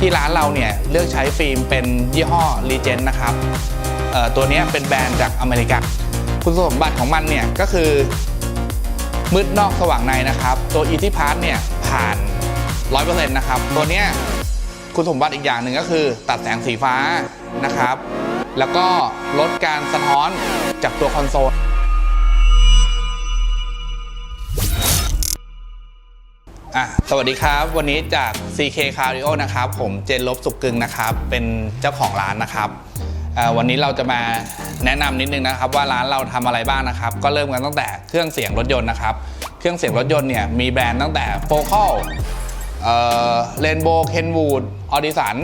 ที่ร้านเราเนี่ยเลือกใช้ฟิล์มเป็นยี่ห้อ Legend นะครับตัวนี้เป็นแบรนด์จากอเมริกาคุณสมบัติของมันเนี่ยก็คือมืดนอกสว่างในนะครับ ตัว Easy Pass เนี่ยผ่าน 100%นะครับ ตัวเนี้ยคุณสมบัติอีกอย่างหนึ่งก็คือ ตัดแสงสีฟ้านะครับ แล้วก็ลดการสะท้อนจากตัวคอนโซล อะสวัสดีครับ วันนี้จาก CK Cardio นะครับ ผมเจนลบสุกกึงนะครับ เป็นเจ้าของร้านนะครับวันนี้เราจะมาแนะนำนิดนึงนะครับ ว่าร้านเราทำอะไรบ้างนะครับ ก็เริ่มกันตั้งแต่เครื่องเสียงรถยนต์นะครับ เครื่องเสียงรถยนต์เนี่ยมีแบรนด์ตั้งแต่ Focal เอ่อ Rainbow Kenwood Audison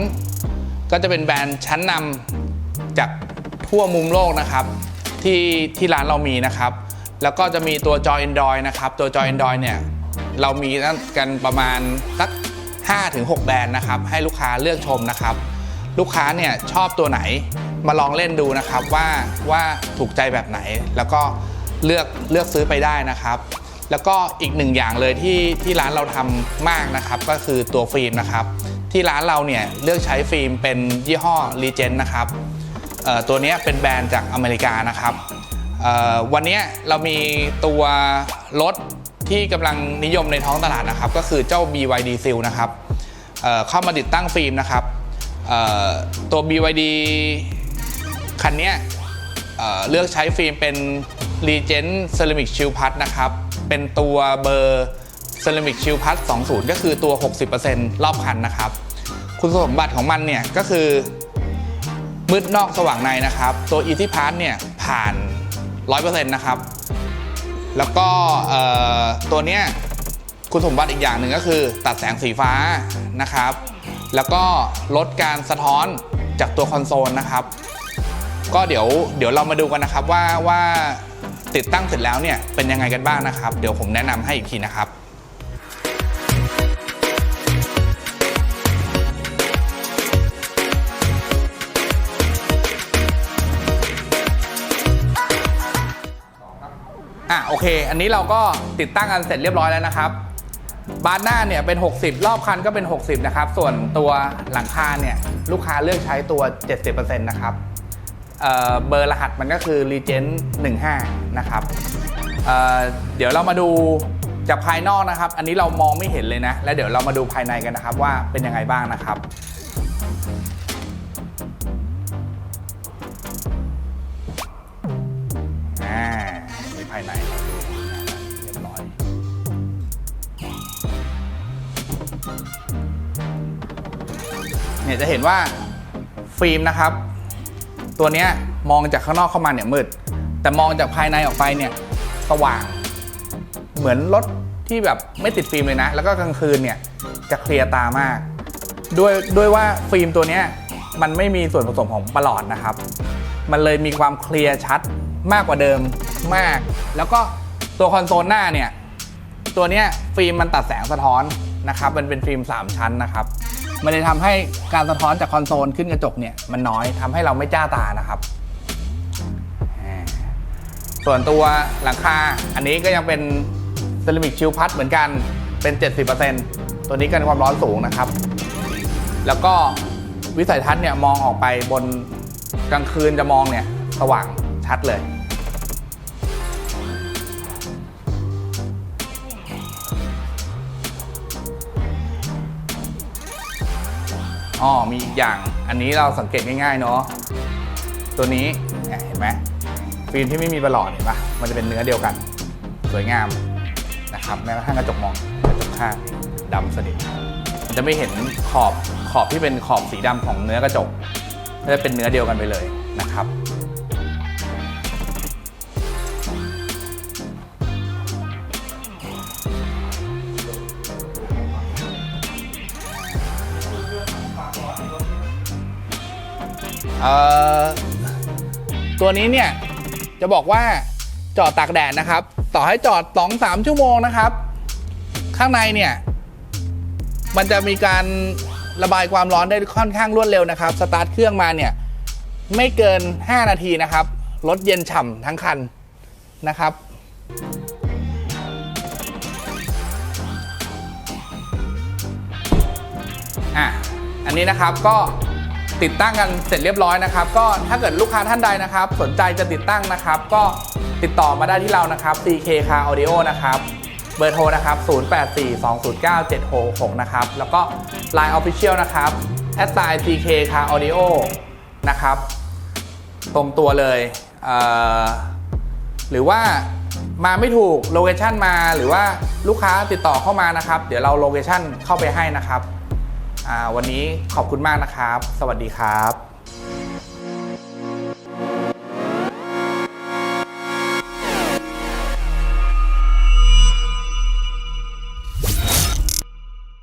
ก็จะเป็นแบรนด์ชั้นนำจากทั่วมุมโลกนะครับที่ที่ร้านเรามีนะครับ แล้วก็จะมีตัวจอ Android นะครับ ตัวจอ Android เนี่ย เรามีกันประมาณสัก5-6 แบรนด์นะครับ ให้ลูกค้าเลือกชมนะครับ ลูกค้าเนี่ยชอบตัวไหนมาลองเล่นดูนะครับว่าว่าถูกใจแบบไหน แล้วก็เลือกเลือกซื้อไปได้นะครับ แล้วก็อีกหนึ่งอย่างเลยที่ที่ร้านเราทำมากนะครับ ก็คือตัวฟิล์มนะครับ ที่ร้านเราเนี่ยเลือกใช้ฟิล์มเป็นยี่ห้อ Legend นะครับเอ่อตัวนี้เป็นแบรนด์จากอเมริกานะครับวันนี้เรามีตัวรถ ที่กำลังนิยมในท้องตลาดนะครับ ก็คือเจ้า BYD Seal นะครับเเข้ามาติดตั้งฟิล์มนะครับตัว BYD คันนี้เเลือกใช้ฟิล์มเป็น Legend Ceramic Shield Plus นะครับ เป็นตัวเบอร์ Ceramic Shield Plus 20 ก็คือตัว 60%รอบคันนะครับ คุณสมบัติของมันเนี่ยก็คือ มืดนอกสว่างในนะครับ ตัว Easy Pass เนี่ยผ่าน 100%นะครับ แล้วก็เอ่อ ตัวเนี้ยคุณสมบัติอีกอย่างหนึ่งก็คือ ตัดแสงสีฟ้านะครับ แล้วก็ลดการสะท้อนจากตัวคอนโซลนะครับ ก็เดี๋ยวเดี๋ยวเรามาดูกันนะครับว่าว่าติดตั้งเสร็จแล้วเนี่ยเป็นยังไงกันบ้างนะครับ เดี๋ยวผมแนะนำให้อีกทีนะครับ โอเค อันนี้เราก็ติดตั้งกันเสร็จเรียบร้อยแล้วนะครับ บานหน้าเนี่ยเป็น 60 รอบคันก็เป็น 60 นะครับ ส่วนตัวหลังคาเนี่ยลูกค้าเลือกใช้ตัว 70%นะครับเเบอร์รหัสมันก็คือ Regen 15 นะครับเเดี๋ยวเรามาดูจากภายนอกนะครับ อันนี้เรามองไม่เห็นเลยนะ แล้วเดี๋ยวเรามาดูภายในกันนะครับว่าเป็นยังไงบ้างนะครับนี่ภายใน เนี่ยจะเห็นว่าฟิล์มนะครับ ตัวเนี้ยมองจากข้างนอกเข้ามาเนี่ยมืด แต่มองจากภายในออกไปเนี่ยสว่าง เหมือนรถที่แบบไม่ติดฟิล์มเลยนะ แล้วก็กลางคืนเนี่ยจะเคลียร์ตามาก ด้วยด้วยว่าฟิล์มตัวเนี้ยมันไม่มีส่วนผสมของประหลอดนะครับ มันเลยมีความเคลียร์ชัดมากกว่าเดิมมาก แล้วก็ตัวคอนโซลหน้าเนี่ยตัวเนี้ยฟิล์มมันตัดแสงสะท้อนนะครับ มันเป็นฟิล์ม 3 ชั้นนะครับ มันเลยทำให้การสะท้อนจากคอนโซลขึ้นกระจกเนี่ยมันน้อยทำให้เราไม่จ้าตานะครับอ่าส่วนตัวหลังคาอันนี้ก็ยังเป็นเซรามิกชิลพัดเหมือนกันเป็น 70%ตัวนี้กันความร้อนสูงนะครับ แล้วก็วิสัยทัศน์เนี่ยมองออกไปบนกลางคืนจะมองเนี่ยสว่างชัดเลย อ๋อมีอีกอย่างอันนี้เราสังเกตง่ายๆเนาะตัวนี้เนี่ยเห็นไหมฟิล์มที่ไม่มีประหลอดเห็นปะมันจะเป็นเนื้อเดียวกัน สวยงามนะครับแม้กระทั่งกระจกมองกระจกข้างดำสนิทจะไม่เห็นขอบขอบที่เป็นขอบสีดำของเนื้อกระจกก็จะเป็นเนื้อเดียวกันไปเลยนะครับ เอ่อตัวนี้เนี่ยจะบอกว่าจอดตากแดดนะครับ ต่อให้จอด 2-3 ชั่วโมงนะครับ ข้างในเนี่ย มันจะมีการระบายความร้อนได้ค่อนข้างรวดเร็วนะครับ สตาร์ทเครื่องมาเนี่ย ไม่เกิน 5 นาทีนะครับรถเย็นฉ่ำทั้งคันนะครับ อะ อันนนี้นะครับก็ ติดตั้งกันเสร็จเรียบร้อยนะครับ ก็ถ้าเกิดลูกค้าท่านใดนะครับ สนใจจะติดตั้งนะครับ ก็ติดต่อมาได้ที่เรานะครับ CK Car Audio นะครับเบอร์โทรนะครับ 0842097666 นะครับ แล้วก็ Line Official นะครับ s i CK Car Audio นะครับ ตรงตัวเลยเหรือว่ามาไม่ถูกโลเคชันมาหรือว่าลูกค้าติดต่อเข้ามานะครับ เดี๋ยวเราโลเคชันเข้าไปให้นะครับ วันนี้ขอบคุณมากนะครับ สวัสดีครับ